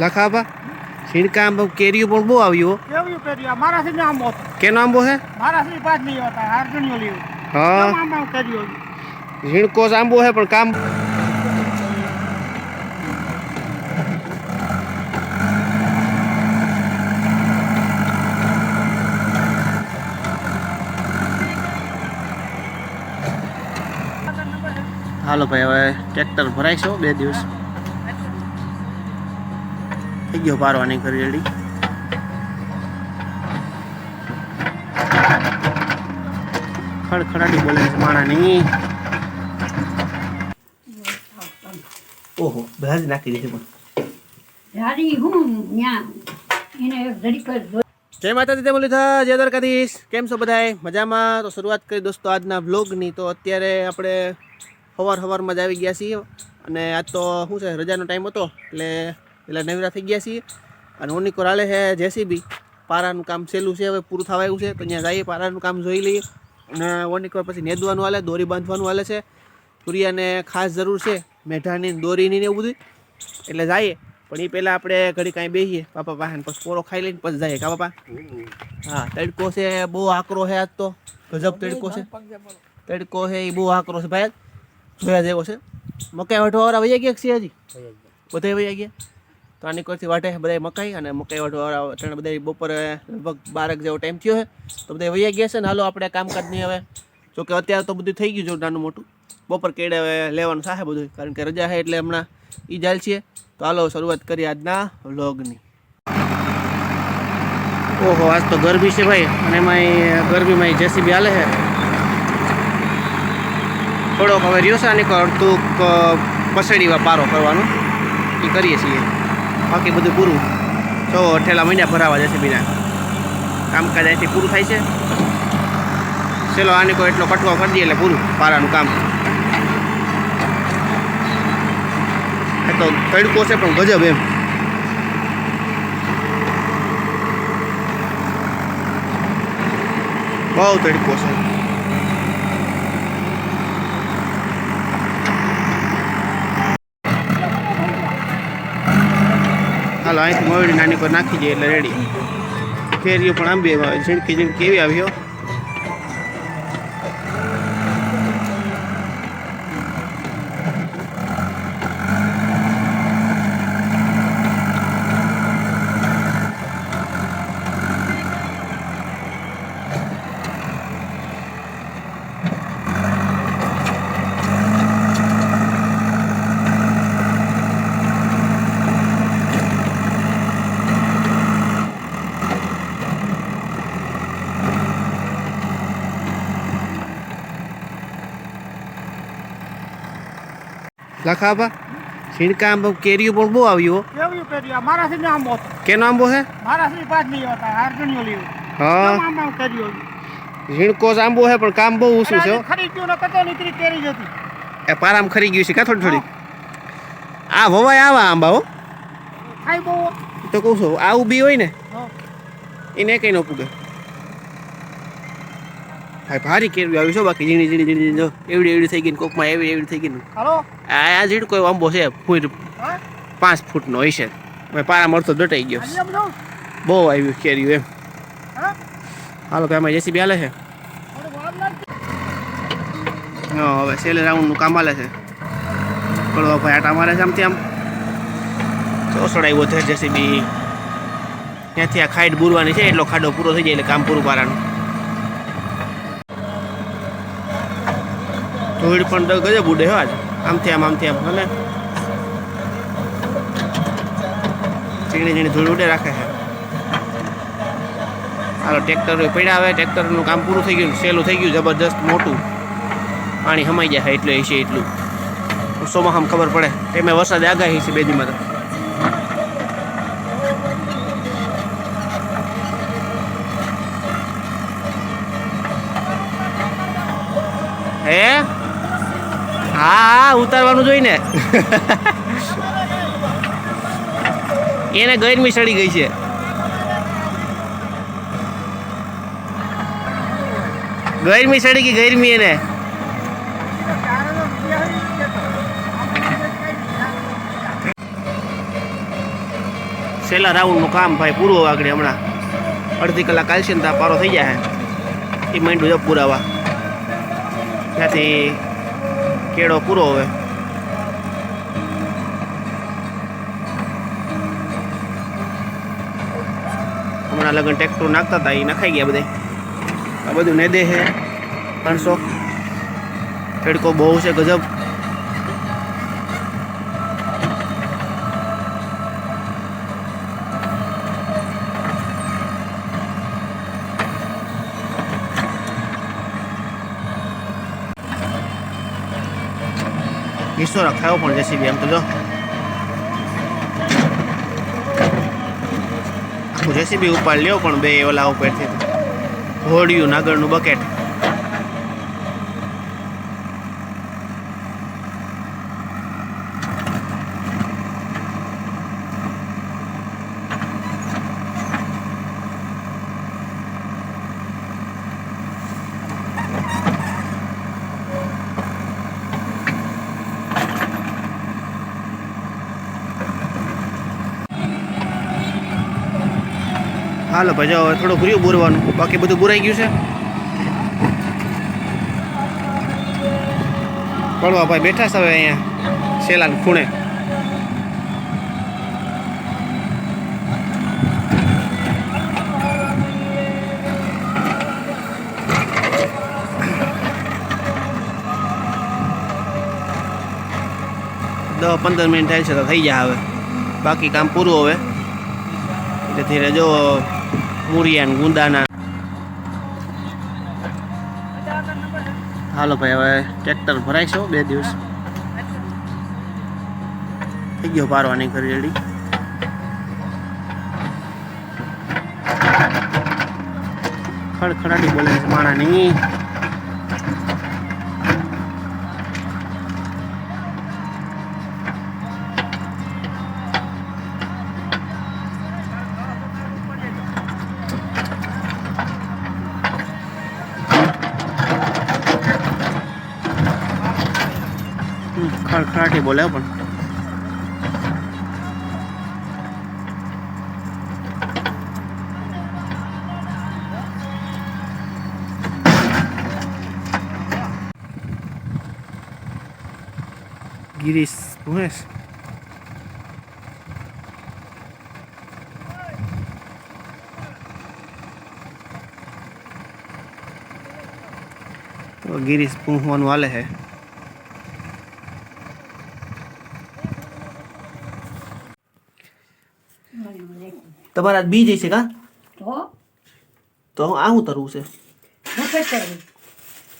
લખાબા છીણકા આંબો કેરીઓ પણ બહુ આવ્યું. કેવું કેરીઓ મારા સિંહ આંબો. કેનો આંબો છે મારા સિંહ પાંચ નહીં હોતા લેવું હા. આંબા ઝીણકો જ આંબો છે પણ કામ હાલો ભાઈ હવે ટ્રેક્ટર ભરાઈશું બે દિવસ. થઈ ગયો પારવાની કરી રેડી. ખડખડાટી બોલે છે માણાની. ઓહો બધા જ નાખી દીધી પણ. જય માતાજી જય મુરલીધર જય દ્વારકાધીશ. કેમ છો બધાય? મજામાં? તો શરૂઆત કરી દોસ્તો આજના વ્લોગની. તો અત્યારે આપણે સવાર સવારમાં જ આવી ગયા છીએ. અને આજ તો શું છે રજાનો ટાઈમ હતો. એટલે પેલા નવરા થઈ ગયા છીએ. અને ઓનિકોર હાલે છે જેસીબી. પારાનું કામ સહેલું છે હવે પૂરું થવા આવ્યું છે. તો ત્યાં જઈએ પારાનું કામ જોઈ લઈએ. અને ઓનિકોર પછી નેદવાનું હાલે દોરી બાંધવાનું હાલે છે. સૂર્યાને ખાસ જરૂર છે મેઢાની દોરીની ને એવું બધું એટલે જઈએ. પણ એ પહેલાં આપણે ઘડી કાંઈ બેસીએ પાપા પાસે પછી પોરો ખાઈ લઈને પછી જઈએ કા પાપા હા તડકો છે બહુ આકરો છે આજ તો. ગજબ તડકો છે. તડકો છે એ બહુ આકરો છે ભાઈ. જોયા જેવો છે. મકાઈ વાટવાવાળા વૈયા ગયા છે હજી બધા વૈયા ગયા? તો આની કોઈથી વાટે બધા મકાઈ અને મકાઈ વાટવાવાળા ત્રણ બધા બપોરે લગભગ બારક જેવો ટાઈમ થયો છે. તો બધા વૈયા ગયા છે ને હાલો આપણે કામકાજની હવે. જોકે અત્યારે તો બધું થઈ ગયું છે નાનું મોટું. બપોર કેડે હવે લેવાનું થાય બધું કારણ કે રજા છે એટલે હમણાં એ જાય છીએ તો હાલો શરૂઆત કરીએ આજના વ્લોગની ઓહો, આજ તો ગરમી છે ભાઈ. અને એમાં ગરબીમાં જેસીબી હાલે છે. થોડોક હવે રહ્યો છે આની અડધું પસેડીવા પારો કરવાનો. એ કરીએ છીએ. બાકી બધું પૂરું. છો અઠેલા મહિના ભરાવા જેસીબીના કામકાજ અહીંથી પૂરું થાય છે. ચલો, આને કોઈ એટલો કટકો કરી દઈએ એટલે પૂરું પારાનું કામ. એ તો તડકો છે પણ ગજબ એમ. બહુ તડકો છે. હાલો અહીંથી મોડી નાની પર નાખી દઈએ એટલે રેડી કેરીઓ પણ આંબી આવે ઝીણકી ઝીણકી કેવી આવ્યો લખાબા છીણકા આંબો કેરીઓ પણ બહુ આવ્યું. કેવું કેરીઓ મારા સિંહ આંબો હતો. કેનો આંબો છે? મારા સિંહ પાંચ નહીં હતા અર્જુનિયો લેવું. હા. આંબો કેરીઓ ઝીણકો આંબો છે પણ કામ બહુ ઓછું છે ખરી ખરીદ્યું ને કતો નીકળી કેરી જતી એ પારામ ખરી ગયું છે કા થોડી થોડી? આ વવાય આવા આંબા હો. ખાઈ બહુ. તો કહું છું આવું બી હોય ને એને કઈ ન પૂગે. હા ભારી કેરવી આવી છે બાકી ઝીણી ઝીણી ઝીણી જો એવડી એવડી થઈ ગઈ ને કોકમાં એવી એવડી થઈ ગઈ ને. આ ઝીણ કોઈ આંબો છે ફૂટ પાંચ ફૂટનો હશે. ભાઈ હવે પારા મળતો દટાઈ ગયો? બહુ આવ્યું કેર્યું એમ. હાલો કે આમાં જેસીબી હાલે છે? હવે સેલે રાઉન્ડનું કામ હાલે છે. કડવા ભાઈ આટા મારે છે આમ. ચોસડાવ્યો છે જેસીબી. ત્યાંથી આ ખાઈટ બુરવાની છે એટલો ખાડો પૂરો થઈ જાય એટલે કામ પૂરું પારાનું. ધૂળ પણ તો ગજબ ઉડે હોય આમથી આમ આમથી આમ ભલે ઝીણી ઝીણી ધૂળ ઉડે રાખે છે. હાલો, ટ્રેક્ટર પડ્યા આવે ટ્રેક્ટરનું કામ પૂરું થઈ ગયું, સહેલું થઈ ગયું, જબરજસ્ત મોટું. પાણી હમાઈ જાય એટલે એ છે, એટલું. આમ ખબર પડે. એમાં વરસાદ આગાહી છે, બે દીમાં તો. હે? હા ઉતારવાનું જોઈ ને. એને ગરમી સડી ગઈ છે. ગરમી સડી ગઈ ગરમી એને. છેલ્લા રાઉન્ડનું કામ ભાઈ પૂરું આગળ હમણાં. અડધી કલાક આવશે ને પારો થઈ જાય એ માંડું પુરાવા. ત્યાંથી કેળો પૂરો હવે. હમણાં લગન ટ્રેક્ટર નાખતા હતા એ નખાઈ ગયા બધે આ બધું નેદે છે ત્રણસો. ખેડકો બહુ છે, ગજબ. હિસ્સો રખાયો પણ જેસીબી એમ તો જો આખું જેસીબી ઉપાડ લ્યો પણ બે ઓલા ઉપરથી ઘોડિયું નાગરનું બકેટ હાલો ભાઈ જો હવે થોડું રહ્યું બોરવાનું. બાકી બધું બુરાઈ ગયું છે? પડવા ભાઈ બેઠા છે હવે અહીંયા સેલાન ખૂણે. દસ પંદર મિનિટ થાય છે તો થઈ જાય હવે. બાકી કામ પૂરું હવે. એટલે ધીરે જો મુરિયાન ગુંદાના. હાલો ભાઈ, હવે ટ્રેક્ટર ભરાય છે બે દિવસ. થઈ ગયો પારવાની કરી રેડી. ખડખડાટી બોલે માણાની. હમ, ખડખડાટી બોલે હો પણ ગિરીશ ભુવેશ તો ગિરીશ પૂંહવાનું હાલે છે તમારા બી જઈ છે કા? તો તો આ હું તરવું છે.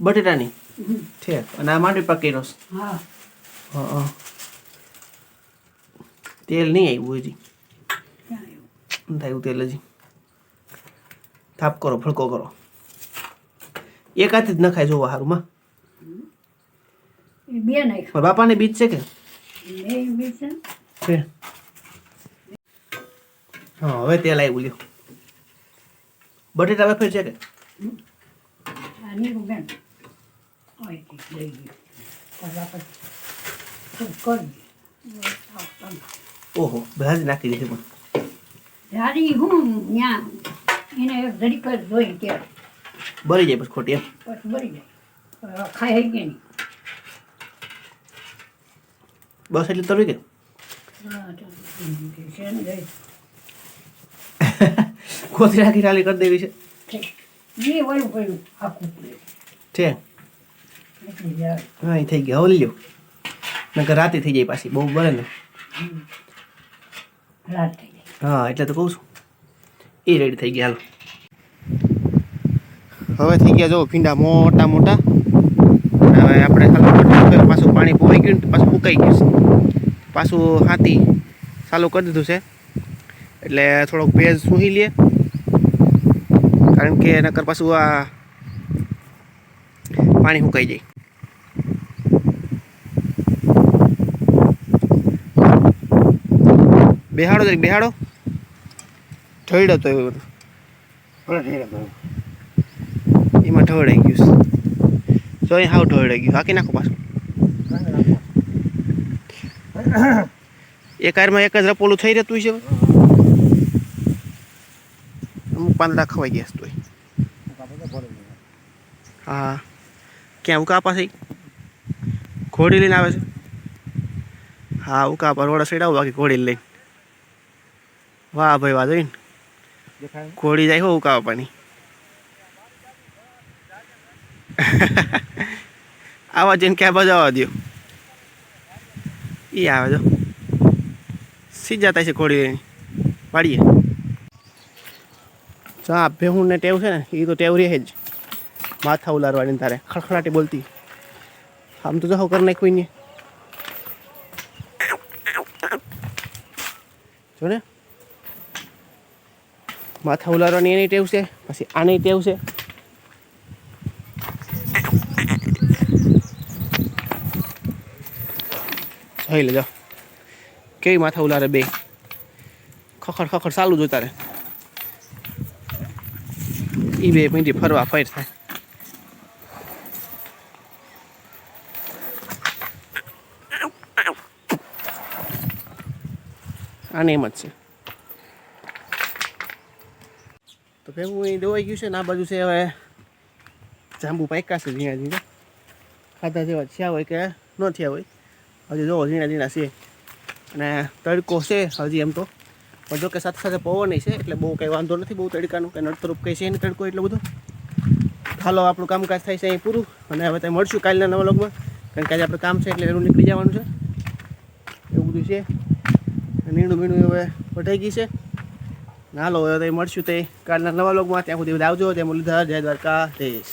બટેટાની. છે. ઠીક અને આ માંડવી પાકી રસ હા. હા તેલ નહીં આવ્યું હજી. થયું? તેલ હજી? થાપ કરો ફડકો કરો. એક હાથે જ નખાય જોવા હારુંમાં. માં બે નાખ બાપાને બીજ છે કે? બીજ છે હા હવે તેલ આવ્યું લ્યો બટેટા વેફર છે કે? ગયું ઓહો ભાજી નાખી દીધી પણ. ત્યારે હું ત્યાં એને ઘડીક જ જોઈ કે બળી જાય પછી ખોટી એમ. પછી જાય. ખાય ખાઈ કે નહીં. બસ એટલે તરવી કે? હા, તો છે ને ગઈ. કોથળી રાખી ખાલી કરી દેવી છે. એ વળું પડ્યું આખું છે? હા એ થઈ ગયા. હવે લ્યો. નકર રાતે થઈ જાય પાછી. બહુ બને ને. હા એટલે તો કહું છું. એ રેડી થઈ ગયા હાલો. હવે થઈ ગયા જો ભીંડા મોટા મોટા. હવે આપણે ખાલી પાછું પાણી પોઈ ગયું પાછું ફૂંકાઈ ગયું છે. પાછું હાથી ચાલુ કરી દીધું છે. એટલે થોડોક ભેજ સૂહી લે. કારણ કે નકર પાછું આ પાણી સુકાઈ જાય. બેહાડો તરીકે બેહાડો. ઢળ્યો તો એવું બધું. એમાં ઢવડાઈ ગયું તો અહીં હાવ ઢળાઈ ગયું. હાકી નાખો પાછું. એક કારમાં એક જ રપોલું થઈ રહેતું છે. અમુક પાંદડા ખવાઈ ગયા તોય. હા. ક્યાં? ઉકા પાસે ઘોડી લઈને આવે છે? હા ઉકા પર રોડા સાઈડ આવું બાકી ઘોડી લઈને. વાહ ભાઈ વાહ જોઈને. ઘોડી જાય હો ઉકા પાણી આવા જઈને ક્યાં બાજુ આવવા દો એ આવે જો. સીધા થાય છે ઘોડી લઈને? જો આ ભેહું ને ટેવ છે ને એ તો ટેવ રહે જ. માથા ઉલારવાની તારે ખડખડાટી બોલતી. આમ તો જાઓ કરી નાખ્યું ને જો ને. માથા ઉલારવાની એની ટેવ છે, પછી આની ટેવ છે. જોઈ લેજો કેવી માથા ઉલારે બે? ખખડ ખખડ ચાલુ જ તારે. એ બે મીંડી ફરવા ફેર થાય. આને એમ જ છે. તો ભેગું અહીં દવાઈ ગયું છે ને આ બાજુ છે હવે જાંબુ પાક્યા છે ઝીણા ઝીણા. ખાધા જેવા થયા હોય કે ન થયા હોય. હજી જોવો ઝીણા ઝીણા છે. અને તડકો છે હજી એમ તો. પણ જો કે સાથે સાથે પવન છે, એટલે બહુ કંઈ વાંધો નથી, બહુ તડકાનું કે નડતરૂપ કંઈ છે નહીં તડકો એટલો બધો. હાલો, આપણું કામકાજ થાય છે અહીં પૂરું, અને હવે ત્યાં મળશું કાલના નવા લોગમાં કારણ કે આજે આપણે કામ છે એટલે એનું નીકળી જવાનું છે. એવું બધું છે. નીણું મીણું હવે વટાઈ ગઈ છે. હાલો, હવે મળશું તે કાલના નવા લોગમાં ત્યાં સુધી આવજો. ત્યાં મુરલીધર, જય દ્વારકા દેશ